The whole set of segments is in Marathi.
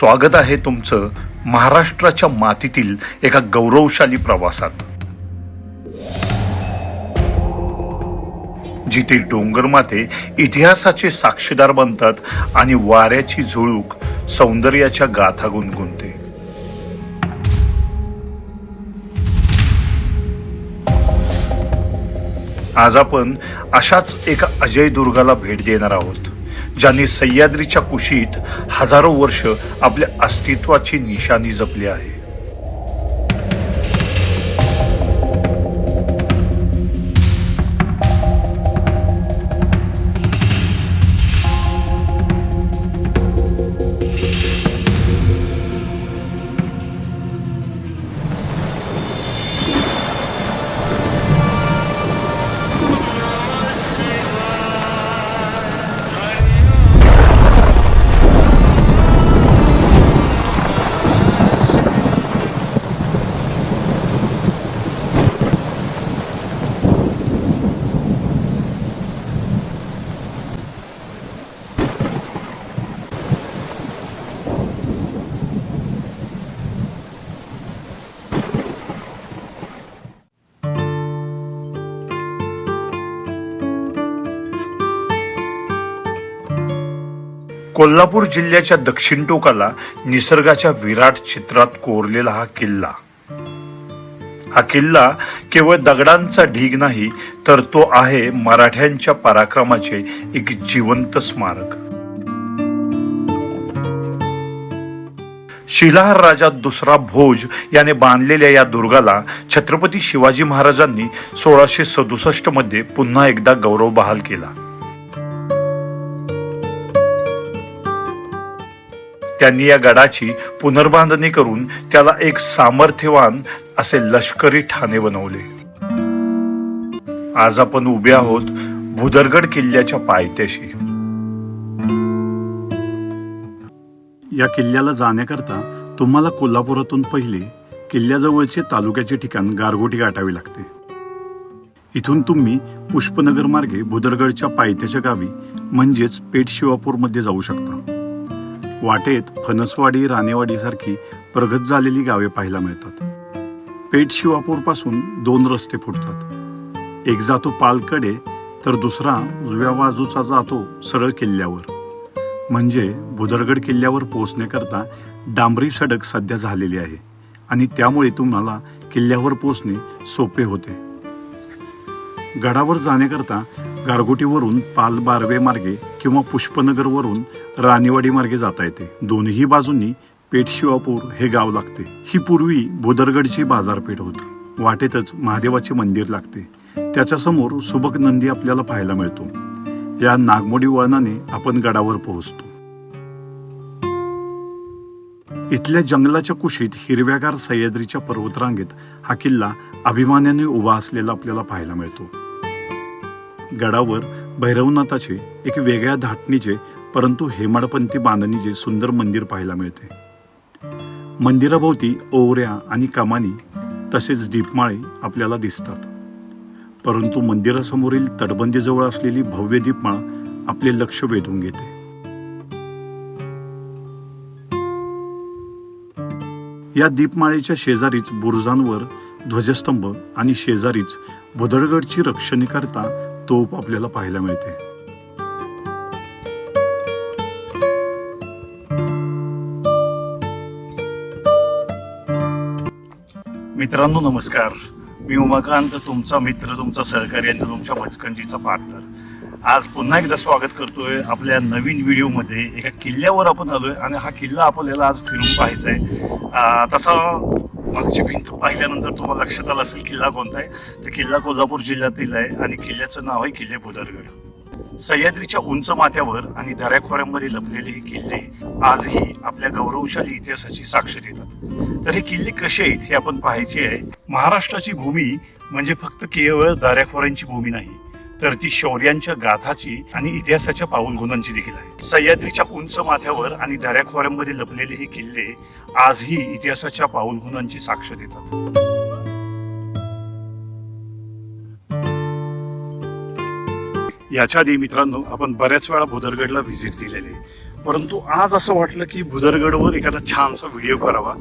स्वागत आहे तुमचं महाराष्ट्राच्या मातीतील एका गौरवशाली प्रवासात. जिथे डोंगरमाते इतिहासाचे साक्षीदार बनतात आणि वाऱ्याची झुळूक सौंदर्याच्या गाथा गुणगुणते. आज आपण अशाच एका अजय दुर्गाला भेट देणार आहोत. ज्यांनी सह्याद्रीच्या कुशीत हजारो वर्ष आपल्या अस्तित्वाची निशाणी जपली आहे. कोल्हापूर जिल्ह्याच्या दक्षिण टोकाला निसर्गाच्या विराट चित्रात कोरलेला हा किल्ला. हा किल्ला केवळ दगडांचा ढीग नाही तर तो आहे मराठ्यांच्या पराक्रमाचे एक जिवंत स्मारक. शिलाहार राजा दुसरा भोज याने बांधलेल्या या दुर्गाला छत्रपती शिवाजी महाराजांनी सोळाशे सदुसष्टमध्ये पुन्हा एकदा गौरव बहाल केला. त्यांनी या गडाची पुनर्बांधणी करून त्याला एक सामर्थ्यवान असे लष्करी ठाणे बनवले. आज आपण उभे आहोत भुदरगड किल्ल्याच्या पायथ्याशी. या किल्ल्याला जाण्याकरता तुम्हाला कोल्हापुरातून पहिले किल्ल्याजवळचे तालुक्याचे ठिकाण गारगोटी गाठावे लागते. इथून तुम्ही पुष्पनगर मार्गे भुदरगडच्या पायथ्याच्या गावी म्हणजेच पेठ शिवापूरमध्ये जाऊ शकता. वाटेत फणसवाडी राणेवाडीसारखी प्रगत झालेली गावे पाहायला मिळतात. पेठ शिवापूरपासून दोन रस्ते फुटतात. एक जातो पालकडे तर दुसरा उजव्या बाजूचा जातो सरळ किल्ल्यावर. म्हणजे भुदरगड किल्ल्यावर पोहोचण्याकरता डांबरी सडक सध्या झालेली आहे आणि त्यामुळे तुम्हाला किल्ल्यावर पोहोचणे सोपे होते. गडावर जाण्याकरता गारगोटीवरून पाल बारवे मार्गे किंवा पुष्पनगरवरून राणेवाडी मार्गे जाता येते. दोन्ही बाजूंनी पेठ शिवापूर हे गाव लागते. ही पूर्वी भुदरगडची बाजारपेठ होती. वाटेतच महादेवाचे मंदिर लागते. त्याच्यासमोर सुबक नंदी आपल्याला पाहायला मिळतो. या नागमोडी वळणाने आपण गडावर पोहोचतो. इथल्या जंगलाच्या कुशीत हिरव्यागार सह्याद्रीच्या पर्वतरांगेत हा किल्ला अभिमानाने उभा असलेला आपल्याला पाहायला मिळतो. गडावर भैरवनाथाचे एक वेगळ्या धाटणीचे परंतु हेमाडपंथी बांधणीचे सुंदर मंदिर पाहायला मिळते. मंदिराभोवती ओवऱ्या आणि कमानी तसेच दीपमाळे आपल्याला दिसतात. परंतु मंदिरासमोरील तटबंदीजवळ असलेली भव्य दीपमाळ आपले लक्ष वेधून घेते. या दीपमाळेच्या शेजारीच बुरुजांवर ध्वजस्तंभ आणि शेजारीच भुदरगडची रक्षणे करता तोफ आपल्याला पाहायला मिळते. मित्रांनो नमस्कार. मी उमाकांत तुमचा मित्र तुमचा सहकारी आणि तुमच्या भटकंजीचा पार्टनर आज पुन्हा एकदा स्वागत करतोय आपल्या नवीन व्हिडिओमध्ये. एका किल्ल्यावर आपण आलोय आणि हा किल्ला आपल्याला आज फिरून पाहायचा आहे तसा मागची भिंत पाहिल्यानंतर तुम्हाला लक्षात आलं असेल किल्ला कोणता आहे तर किल्ला कोल्हापूर जिल्ह्यातील आहे आणि किल्ल्याचं नाव आहे किल्ले भुदरगड सह्याद्रीच्या उंच माथ्यावर आणि दऱ्याखोऱ्यांमध्ये लपलेले हे किल्ले आजही आपल्या गौरवशाली इतिहासाची साक्ष देतात. तर हे किल्ले कसे आहेत हे आपण पाहायचे आहे. महाराष्ट्राची भूमी म्हणजे फक्त केवळ दऱ्याखोऱ्यांची भूमी नाही तर ती शौर्यांच्या गाथाची आणि इतिहासाच्या पाऊलगुणांची देखील आहे. सह्याद्रीच्या उंच माथ्यावर आणि दऱ्याखोऱ्यांमध्ये लपलेले हे किल्ले आजही इतिहासाच्या पाऊलगुणांची साक्ष देतात. याच्या आधी मित्रांनो आपण बऱ्याच वेळा भुदरगडला व्हिजिट दिलेली परंतु आज असं वाटलं की भुदरगडवर एखादा छानसा व्हिडिओ करावा.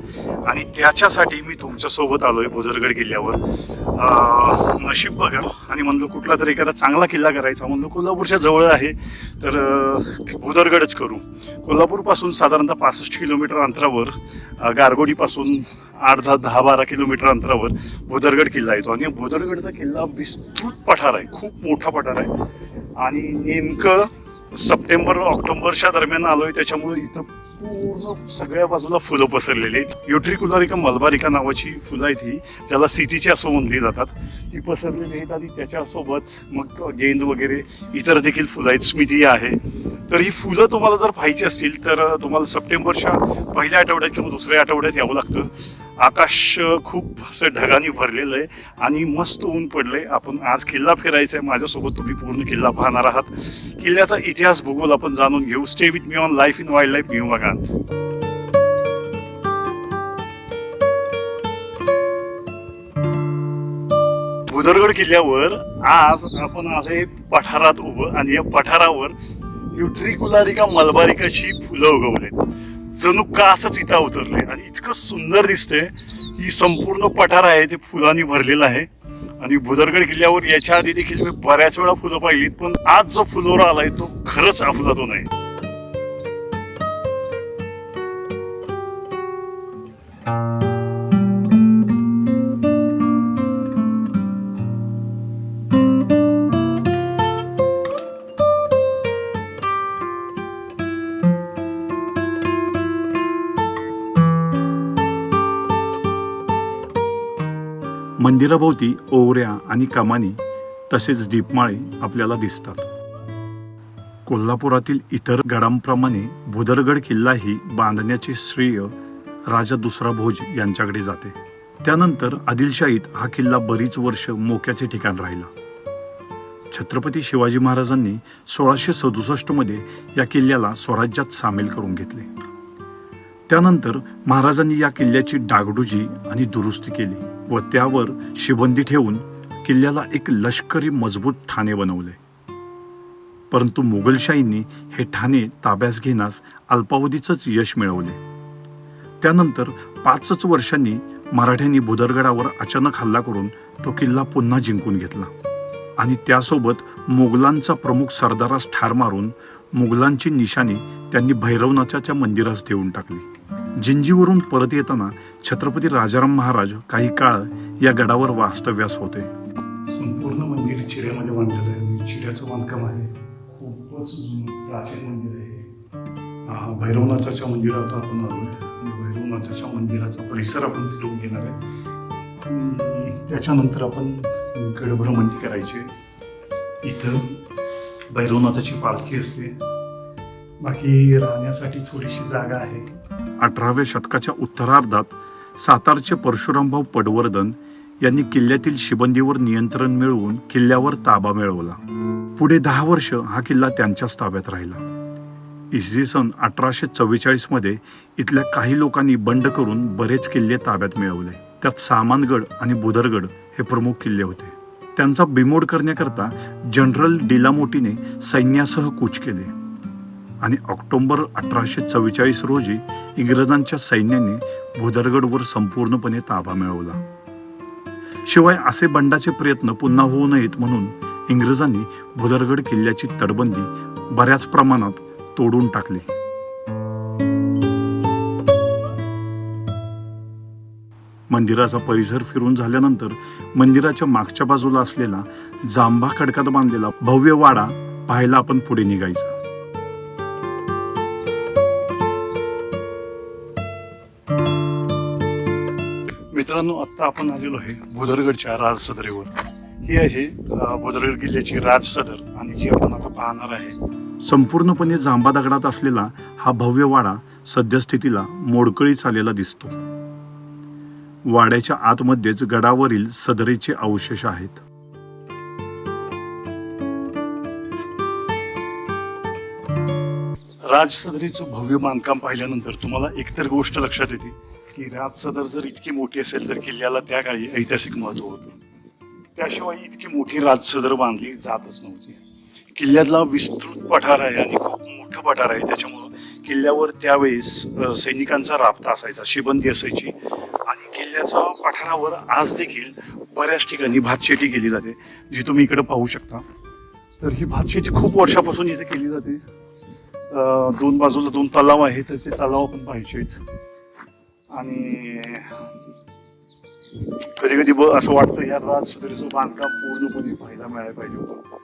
आणि त्याच्यासाठी मी तुमच्यासोबत आलो आहे भुदरगड किल्ल्यावर. नशीब बघा. आणि म्हणलं कुठला तरी एखादा चांगला किल्ला करायचा. म्हणलं कोल्हापूरच्या जवळ आहे. तर भुदरगडच करू. कोल्हापूरपासून साधारणतः पासष्ट किलोमीटर अंतरावर गारगोडीपासून आठ दहा दहा बारा किलोमीटर अंतरावर भुदरगड किल्ला येतो. आणि भुदरगडचा किल्ला विस्तृत पठार आहे. खूप मोठा पठार आहे. आणि नेमकं सप्टेंबर ऑक्टोबरच्या दरम्यान आलोय. त्याच्यामुळे इथं पूर्ण सगळ्या बाजूला फुलं पसरलेली आहेत. युट्रिकुलारिका मलबारिका नावाची फुलं आहेत ही ज्याला सिटीची असं म्हणली जातात. ती पसरलेली आहेत आणि त्याच्यासोबत मग गेंद वगैरे इतर देखील फुलं आहेत. स्मिती आहे. तर ही फुलं तुम्हाला जर पाहिजे असतील तर तुम्हाला सप्टेंबरच्या पहिल्या आठवड्यात किंवा दुसऱ्या आठवड्यात यावं लागतं. आकाश खूप असं ढगाने भरलेलं आहे आणि मस्त ऊन पडलं आहे आपण आज किल्ला फिरायचा आहे. माझ्यासोबत तुम्ही पूर्ण किल्ला पाहणार आहात. किल्ल्याचा इतिहास भूगोल आपण जाणून घेऊ. Stay with me on life in wild life मी वागांत भुदरगड किल्ल्यावर आज आपण आहे पठारात उभं आणि या पठारावर युट्रिकुलारिका मलबारिकाची फुलं उगवलेत? जणू का असंच इथं उतरले आणि इतकं सुंदर दिसतंय की संपूर्ण पठार आहे ते फुलांनी भरलेलं आहे. आणि भुदरगड किल्ल्यावर याच्या आधी देखील मी बऱ्याच वेळा फुलं पाहिलीत पण आज जो फुलोरा आलाय तो खरंच अफलातून आहे. मंदिराभोवती ओवऱ्या आणि कमानी तसेच दीपमाळे आपल्याला दिसतात. कोल्हापुरातील इतर गडांप्रमाणे भुदरगड किल्लाही बांधण्याचे श्रेय राजा दुसरा भोज यांच्याकडे जाते. त्यानंतर आदिलशाहीत हा किल्ला बरीच वर्ष मोक्याचे ठिकाण राहिला. छत्रपती शिवाजी महाराजांनी सोळाशे सदुसष्टमध्ये या किल्ल्याला स्वराज्यात सामील करून घेतले. त्यानंतर महाराजांनी या किल्ल्याची डागडुजी आणि दुरुस्ती केली व त्यावर शिबंदी ठेवून किल्ल्याला एक लष्करी मजबूत ठाणे बनवले. परंतु मुघलशाहींनी हे ठाणे ताब्यास घेण्यास अल्पावधीचंच यश मिळवले. त्यानंतर पाचच वर्षांनी मराठ्यांनी भुदरगडावर अचानक हल्ला करून तो किल्ला पुन्हा जिंकून घेतला आणि त्यासोबत मुघलांचा प्रमुख सरदारास ठार मारून मुघलांची निशाणी त्यांनी भैरवनाथाच्या मंदिरास ठेवून टाकली. जिंजीवरून परत येताना छत्रपती राजाराम महाराज काही काळ या गडावर वास्तव्यास होते. संपूर्ण मंदिर चिऱ्यामध्ये बांधलेलं आहे. आणि चिऱ्याचं बांधकाम आहे. खूपच प्राचीन मंदिर आहे. हा, भैरवनाथाच्या मंदिरात आपण आलो भैरवनाथाच्या मंदिराचा परिसर आपण फिरवून घेणार आहे. आणि त्याच्यानंतर आपण गडभ्रमंती करायची इथं भैरवनाथाची पालखी असते. बाकी राहण्यासाठी थोडीशी जागा आहे. अठराव्या शतकाच्या उत्तरार्धात सातारचे परशुरामभाऊ पडवर्धन यांनी किल्ल्यातील शिबंदीवर नियंत्रण मिळवून किल्ल्यावर ताबा मिळवला. पुढे दहा वर्ष हा किल्ला त्यांच्याच ताब्यात राहिला. इसवी सन अठराशे चव्वेचाळीसमध्ये इथल्या काही लोकांनी बंड करून बरेच किल्ले ताब्यात मिळवले. त्यात सामानगड आणि बुदरगड हे प्रमुख किल्ले होते. त्यांचा बिमोड करण्याकरता जनरल डिलामोटीने सैन्यासह कूच केले. आणि ऑक्टोबर अठराशे चव्वेचाळीस रोजी इंग्रजांच्या सैन्याने भुदरगडवर संपूर्णपणे ताबा मिळवला. शिवाय असे बंडाचे प्रयत्न पुन्हा होऊ नयेत म्हणून इंग्रजांनी भुदरगड किल्ल्याची तटबंदी बऱ्याच प्रमाणात तोडून टाकली. मंदिराचा परिसर फिरून झाल्यानंतर मंदिराच्या मागच्या बाजूला असलेला जांभा खडकात बांधलेला भव्य वाडा पाहायला आपण पुढे निघायचं. मित्रांनो आत्ता आपण आलेलो आहे भुदरगडच्या राज सदरेवर. ही आहे भुदरगड किल्ल्याची राज सदर आणि जी आपण आता पाहणार आहे संपूर्णपणे जांबा दगडात असलेला हा भव्य वाडा सद्यस्थितीला मोडकळीच आलेला दिसतो. वाड्याच्या आतमध्येच गडावरील सदरेचे अवशेष आहेत. राजसदरीचं भव्य बांधकाम पाहिल्यानंतर तुम्हाला एकतर गोष्ट लक्षात येते की राजसदर जर इतकी मोठी असेल तर किल्ल्याला त्या काळी ऐतिहासिक महत्त्व होतं. त्याशिवाय इतकी मोठी राजसदर बांधली जातच नव्हती. किल्ल्यातला विस्तृत पठार आहे आणि खूप मोठं पठार आहे. त्याच्यामुळं किल्ल्यावर त्यावेळेस सैनिकांचा राबता असायचा शिबंदी असायची. किल्ल्याच्या पठारावर आज देखील बऱ्याच ठिकाणी भातशेती केली जाते जी तुम्ही इकडे पाहू शकता. तर ही भातशेती खूप वर्षापासून इथे केली जाते. दोन बाजूला दोन तलाव आहेत तर ते तलाव पण पाहिजे आहेत. आणि कधी कधी असं वाटतं या राजसदरीचं बांधकाम पूर्णपणे पाहायला मिळायला पाहिजे होतं.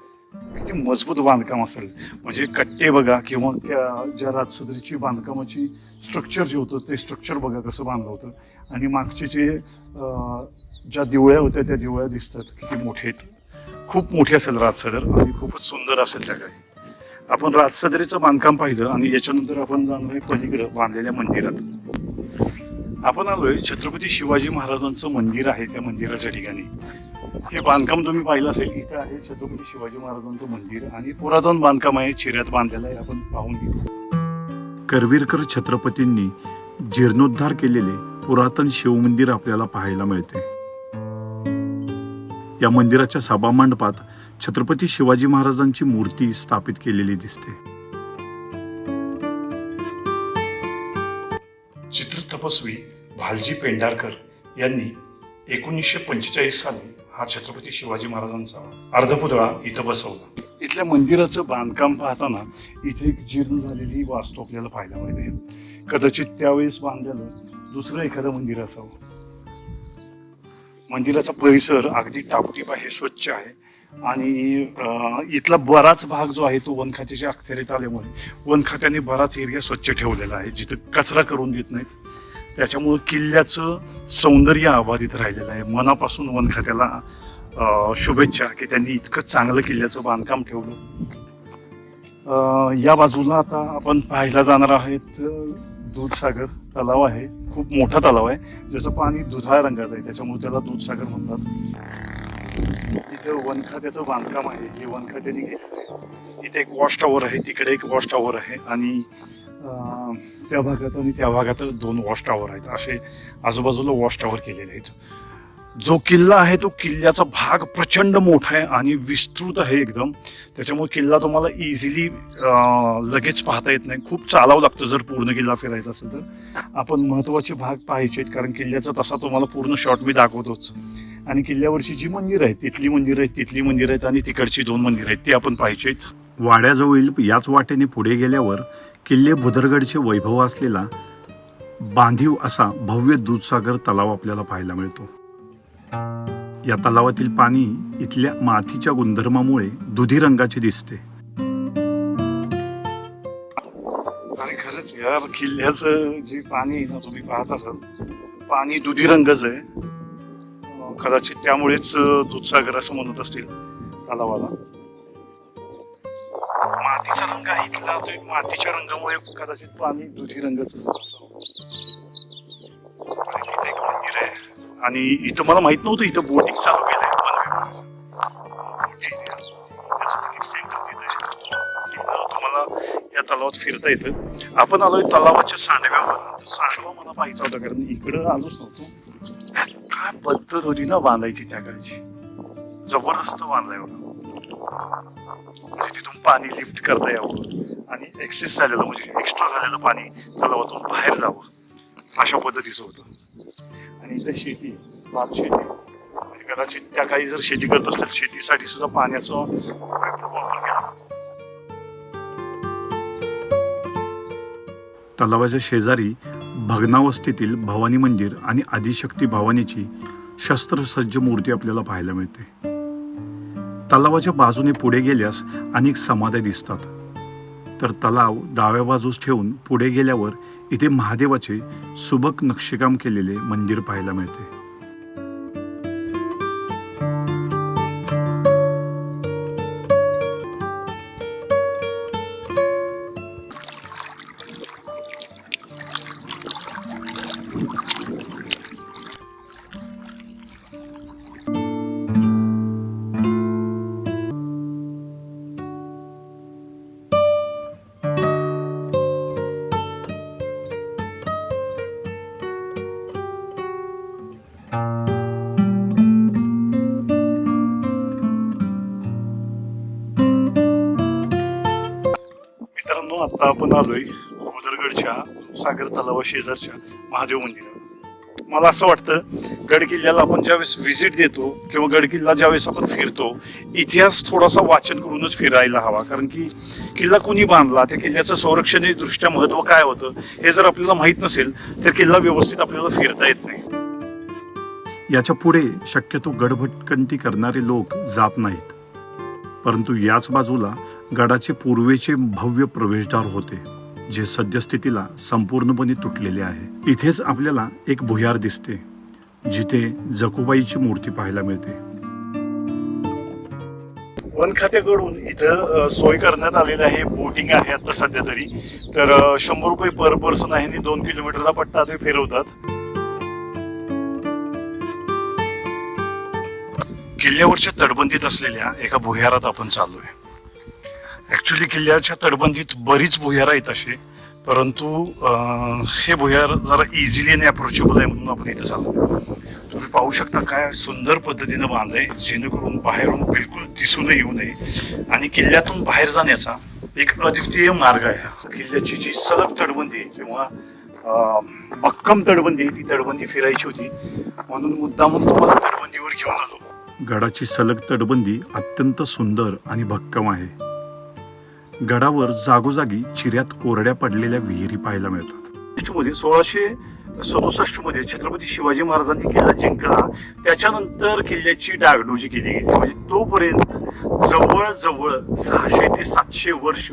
किती मजबूत बांधकाम असेल. म्हणजे कट्टे बघा किंवा त्या- ज्या राजसदरीची बांधकामाची स्ट्रक्चर जे होतं ते स्ट्रक्चर बघा कसं बांधलं होतं. आणि मागचे जे ज्या दिवळ्या होत्या त्या दिवळ्या दिसतात. किती मोठे आहेत. खूप मोठी असेल राजसदर आणि खूपच सुंदर असेल त्या काही आपण राजसदरीचं बांधकाम पाहिलं आणि याच्यानंतर आपण जाणार आहे पलीकडं बांधलेल्या मंदिरात. आपण आलोय छत्रपती शिवाजी महाराजांचं मंदिर आहे त्या मंदिराच्या ठिकाणी. हे बांधकाम तुम्ही पाहिलं असेल इथं आहे छत्रपती शिवाजी महाराजांचं मंदिर आणि पुरातन बांधकाम आहे चिऱ्यात बांधलेलं आहे आपण पाहून घेऊ. करवीरकर छत्रपतींनी जीर्णोद्धार केलेले पुरातन शिवमंदिर आपल्याला पाहायला मिळते. या मंदिराच्या सभामंडपात छत्रपती शिवाजी महाराजांची मूर्ती स्थापित केलेली दिसते. तपस्वी भालजी पेंढारकर यांनी एकोणीसशे पंचेचाळीस साली हा छत्रपती शिवाजी महाराजांचा अर्धपुतळा इथं बसवला. इथल्या मंदिराचं बांधकाम पाहताना इथे एक जीर्ण झालेली वास्तू आपल्याला पाहायला मिळते. कदाचित त्यावेळेस बांधलेलं दुसरं एखादं मंदिर असावं. मंदिराचा परिसर अगदी टापटीप आहे स्वच्छ आहे आणि इथला बराच भाग जो आहे तो वन खात्याच्या अखत्यारीत आल्यामुळे वन खात्याने बराच एरिया स्वच्छ ठेवलेला आहे जिथं कचरा करून देत नाहीत. त्याच्यामुळं किल्ल्याचं सौंदर्य अबाधित राहिलेलं आहे. मनापासून वन खात्याला शुभेच्छा की त्यांनी इतकं चांगलं किल्ल्याचं बांधकाम ठेवलं. या बाजूला आता आपण पाहायला जाणार आहेत दूधसागर तलाव आहे. खूप मोठा तलाव आहे. ज्याचं पाणी दुधाळ रंगाचं आहे. त्याच्यामुळे त्याला दूधसागर म्हणतात. तिथं वनखात्याचं बांधकाम आहे. हे वनखात्याने आहे इथे एक वॉश टॉवर आहे. तिकडे एक वॉश टॉवर आहे. आणि त्या भागात आणि त्या भागात दोन वॉश टॉवर आहेत. असे आजूबाजूला वॉश टॉवर केलेले आहेत. जो किल्ला आहे तो किल्ल्याचा भाग प्रचंड मोठा आहे आणि विस्तृत आहे एकदम. त्याच्यामुळे किल्ला तुम्हाला इझिली लगेच पाहता येत नाही. खूप चालावं लागतं जर पूर्ण किल्ला फिरायचा असेल तर. आपण महत्त्वाचे भाग पाहायचे आहेत कारण किल्ल्याचा तसा तुम्हाला पूर्ण शॉट मी दाखवतोच. आणि किल्ल्यावरची जी मंदिर आहेत तिथली मंदिरं आहेत तिथली मंदिरं आहेत आणि तिकडची दोन मंदिरं आहेत ती आपण पाहायची आहेत. वाड्याजवळील याच वाटेने पुढे गेल्यावर किल्ले भुदरगडचे वैभव असलेला बांधीव असा भव्य दूधसागर तलाव आपल्याला पाहायला मिळतो. या तलावातील पाणी इथल्या मातीच्या गुणधर्मामुळे दुधी रंगाचे दिसते. आणि खरंच या किल्ल्याचं जे पाणी आहे ना तुम्ही पाहत असाल पाणी दुधी रंगाचं आहे. कदाचित त्यामुळेच दूधसागर असं म्हणत असतील तलावाला. रंग आहे इथला. तो मातीच्या रंगामुळे कदाचित पाणी दुधी रंगाचं आणि तिथे एक मंदिर आहे. आणि इथं मला माहीत नव्हतं इथं बोटिंग चालू केलंय. आहे. तुम्हाला या तलावात फिरता येतं. आपण आलोय तलावाच्या सांडव्यावर. सांडवा मला पाहायचा होता कारण इकडं आलोच नव्हतो. काय पद्धत होती ना बांधायची त्या काळची? जबरदस्त बांधलाय बघा. म्हणजे तिथून पाणी लिफ्ट करता यावं. आणि एक्सेस झालेलं म्हणजे एक्स्ट्रा झालेलं पाणी तलावातून बाहेर जावं. अशा पद्धतीचं होतं. आणि इथं शेती भात शेती म्हणजे कदाचित त्या काही जर शेती करत असतील शेतीसाठी सुद्धा पाण्याचा वापर केला तलावाच्या शेजारी भग्नावस्थेतील भवानी मंदिर आणि आदिशक्ती भवानीची शस्त्रसज्ज मूर्ती आपल्याला पाहायला मिळते. तलावाच्या बाजूने पुढे गेल्यास अनेक समाध्या दिसतात. तर तलाव डाव्या बाजूस ठेवून पुढे गेल्यावर इथे महादेवाचे सुबक नक्षीकाम केलेले मंदिर पाहायला मिळते. आता आपण आलोय भोदरगड सागर तलावा शेजारच्या महादेव मंदिरावर मला असं वाटतं गड किल्ल्याला आपण ज्यावेळेस व्हिजिट देतो किंवा गड किल्ला ज्यावेळेस आपण फिरतो इतिहास थोडासा वाचन करूनच फिरायला हवा. कारण की किल्ला कुणी बांधला त्या किल्ल्याचं संरक्षणीय दृष्ट्या महत्त्व काय होतं हे जर आपल्याला माहीत नसेल तर किल्ला व्यवस्थित आपल्याला फिरता येत नाही. याच्यापुढे शक्यतो गडभटकंती करणारे लोक जात नाहीत. परंतु याच बाजूला गडाचे पूर्वेचे भव्य प्रवेशद्वार होते जे सद्यस्थितीला संपूर्णपणे तुटलेले आहे. इथेच आपल्याला एक भुयार दिसते जिथे जकुबाईची मूर्ती पाहायला मिळते. वन खात्याकडून इथं सोय करण्यात आलेली आहे बोटिंग आहे आता सध्या तरी. तर शंभर रुपये पर पर्सन आहे आणि दोन किलोमीटरचा पट्टा ते फिरवतात. किल्ल्यावरच्या तटबंदीत असलेल्या एका भुयारात आपण चालू ॲक्च्युली किल्ल्याच्या तटबंदीत बरीच भुयार आहेत असे परंतु हे भुयार जरा इझिली आणि अप्रोचेबल आहे म्हणून आपण इथं सांगतो तुम्ही पाहू शकता काय सुंदर पद्धतीनं बांधलंय जेणेकरून बाहेरून बिलकुल दिसून येऊ नये. आणि किल्ल्यातून बाहेर जाण्याचा एक अद्वितीय मार्ग आहे किल्ल्याची जी सलग तटबंदी आहे किंवा भक्कम तटबंदी आहे, ती तटबंदी फिरायची होती. म्हणून मुद्दामून तुम्हाला तटबंदीवर घेऊन आलो. गडाची सलग तटबंदी अत्यंत सुंदर आणि भक्कम आहे. गडावर जागोजागी चिऱ्यात कोरड्या पडलेल्या विहिरी पाहायला मिळतात. मध्ये सोळाशे सदुसष्टमध्ये छत्रपती शिवाजी महाराजांनी किल्ला जिंकला. त्याच्यानंतर किल्ल्याची डागडोजी केली गेली. म्हणजे तोपर्यंत जवळजवळ सहाशे ते सातशे वर्ष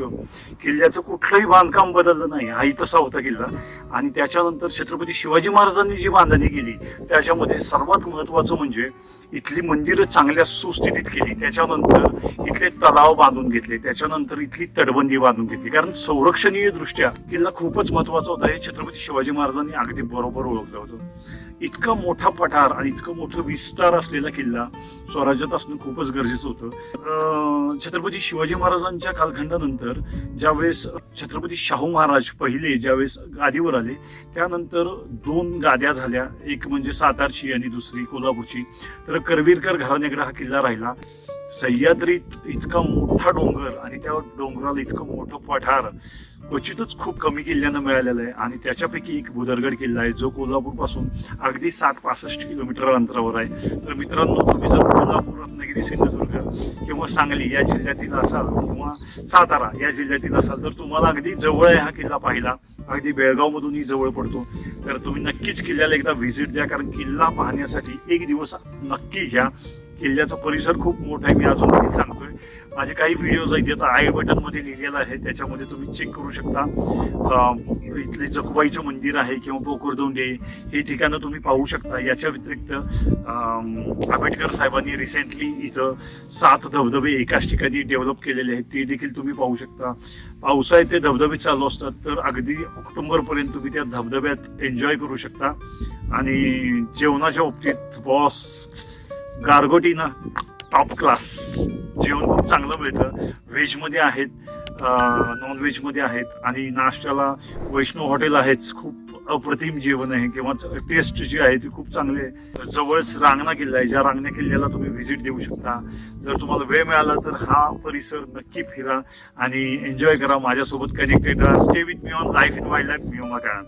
किल्ल्याचं कुठलंही बांधकाम बदललं नाही. हा तसा होता किल्ला. आणि त्याच्यानंतर छत्रपती शिवाजी महाराजांनी जी बांधणी केली त्याच्यामध्ये सर्वात महत्वाचं म्हणजे इथली मंदिरं चांगल्या सुस्थितीत केली. त्याच्यानंतर इथले तलाव बांधून घेतले त्याच्यानंतर इथली तटबंदी बांधून घेतली. कारण संरक्षणीय दृष्ट्या किल्ला खूपच महत्त्वाचा होता. हे छत्रपती शिवाजी महाराजांनी अगदी बरोबर ओळखलं होतं. इतका मोठा पठार आणि इतकं मोठं विस्तार असलेला किल्ला स्वराज्यात असणं खूपच गरजेचं होतं. छत्रपती शिवाजी महाराजांच्या कालखंडानंतर ज्यावेळेस छत्रपती शाहू महाराज पहिले ज्यावेळेस गादीवर आले त्यानंतर दोन गाद्या झाल्या. एक म्हणजे सातारची आणि दुसरी कोल्हापूरची. तर करवीरकर घराण्याकडे हा किल्ला राहिला. सह्याद्रीत इतका मोठा डोंगर आणि त्या डोंगराला इतकं मोठं पठार क्वचितच खूप कमी किल्ल्यांना मिळालेलं आहे. आणि त्याच्यापैकी एक भुदरगड किल्ला आहे जो कोल्हापूरपासून अगदी सात पासष्ट किलोमीटर अंतरावर आहे. तर मित्रांनो तुम्ही जर कोल्हापूर रत्नागिरी सिंधुदुर्ग किंवा सांगली या जिल्ह्यातील असाल किंवा सातारा या जिल्ह्यातील असाल तर तुम्हाला अगदी जवळ आहे हा किल्ला पाहिला अगदी बेळगावमधूनही जवळ पडतो. तर तुम्ही नक्कीच किल्ल्याला एकदा व्हिजिट द्या कारण किल्ला पाहण्यासाठी एक दिवस नक्की घ्या. किल्ल्याचा परिसर खूप मोठा आहे मी अजून सांगतोय. माझे काही व्हिडिओज आहेत आता आय बटनमध्ये लिहिलेलं आहे त्याच्यामध्ये तुम्ही चेक करू शकता. इथले जकुबाईचं मंदिर आहे किंवा पोखरदोंडे हे ठिकाणं तुम्ही पाहू शकता. याच्या व्यतिरिक्त आंबेडकर साहेबांनी रिसेंटली इथं सात धबधबे एकाच ठिकाणी डेव्हलप केलेले आहेत ते देखील तुम्ही पाहू शकता. पावसाळ्यात ते धबधबे चालू असतात तर अगदी ऑक्टोबरपर्यंत तुम्ही त्या धबधब्यात एन्जॉय करू शकता. आणि जेवणाच्या बाबतीत बॉस गारगोटी ना टॉप क्लास जेवण खूप चांगलं मिळतं. व्हेजमध्ये आहेत नॉन व्हेजमध्ये आहेत आणि नाश्त्याला वैष्णव हॉटेल आहेच. खूप अप्रतिम जेवण आहे किंवा टेस्ट जी आहे ती खूप चांगली आहे. जवळच रांगणा किल्ला आहे. ज्या रांगणा किल्ल्याला तुम्ही व्हिजिट देऊ शकता. जर तुम्हाला वेळ मिळाला तर हा परिसर नक्की फिरा आणि एन्जॉय करा. माझ्यासोबत कनेक्टेड राहा. Stay with me on life in wild life मी काळात.